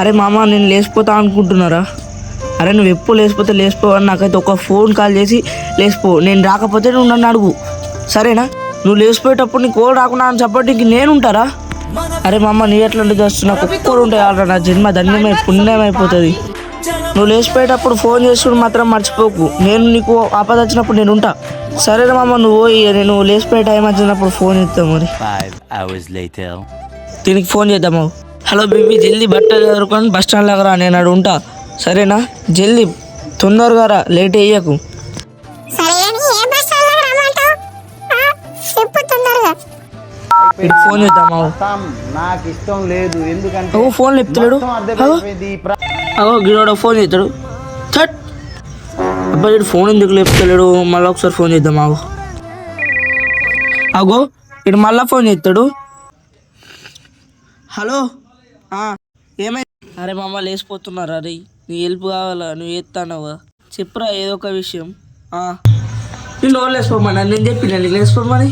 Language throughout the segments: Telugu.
అరే మామ నేను లేచిపోతా అనుకుంటున్నారా? అరే నువ్వు ఎప్పుడు లేచిపోతే లేచిపో అని నాకైతే ఒక ఫోన్ కాల్ చేసి లేచిపో. నేను రాకపోతే నువ్వు నన్ను అడుగు. సరేనా? నువ్వు లేచిపోయేటప్పుడు నీకు కోల్ రాకుండా అని చెప్పండి ఇంక నేను ఉంటారా? అరే మామ నీ ఎట్లా చేస్తు నాకు ఒక్కరు ఉంటాయి ఆల్రా నా జన్మ ధన్యమై పుణ్యం అయిపోతుంది నువ్వు లేచిపోయేటప్పుడు ఫోన్ చేసుకుని మాత్రం మర్చిపోకు. నేను నీకు ఆపద వచ్చినప్పుడు నేను ఉంటా. సరేనా మామ నువ్వు నేను లేచిపోయే టైం వచ్చినప్పుడు ఫోన్ ఇస్తావు మరి. దీనికి ఫోన్ చేద్దాము హలో బేబీ జల్దీ బట్టలు ఎదుర్కొని బస్ స్టాండ్ లాగా రా నేను అడు ఉంటా. సరేనా? జల్దీ తొందరగా రా లేట్ అయ్యకు. ఫోన్ చేద్దాము నాకు ఇష్టం లేదు ఎందుకంటే ఫోన్ చెప్తాడు అగో గిరోడ ఫోన్ చేస్తాడు థట్ అబ్బాయి ఇటు ఫోన్ ఎందుకు లేపుతలేడు? మళ్ళీ ఒకసారి ఫోన్ చేద్దాం ఆగు. అగో ఇటు మళ్ళీ ఫోన్ చేస్తాడు హలో? ఏమై అరే మామ లేచిపోతున్నారా అరే నీ హెల్ప్ కావాలా? నువ్వు చేస్తానవా చెప్పురా ఏదో ఒక విషయం. నేను ఎవరు లేచిపోమని? నేను చెప్పిన నీకు లేచిపోమని?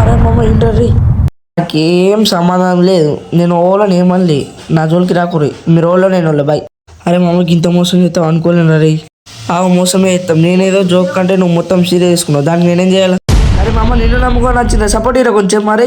అరే మామ ఏంటర్రీ నాకేం సమాధానం లేదు. నేను ఓలో ఏమనలే. నా జోలికి రాకురి మీరు ఓలో నేను వాళ్ళ బాయ్. అరే మామకి ఇంత మోసం చేస్తావు అనుకోలేను అరే ఆ మోసమే చేస్తాం. నేనేదో జోక్ కంటే నువ్వు మొత్తం సీరియస్ చేసుకున్నావు. దానికి నేనేం చేయాలి? అరే మామ నిన్ను నమ్ముకొని వచ్చింది. సపోర్ట్ ఇరా కొంచెం మరి?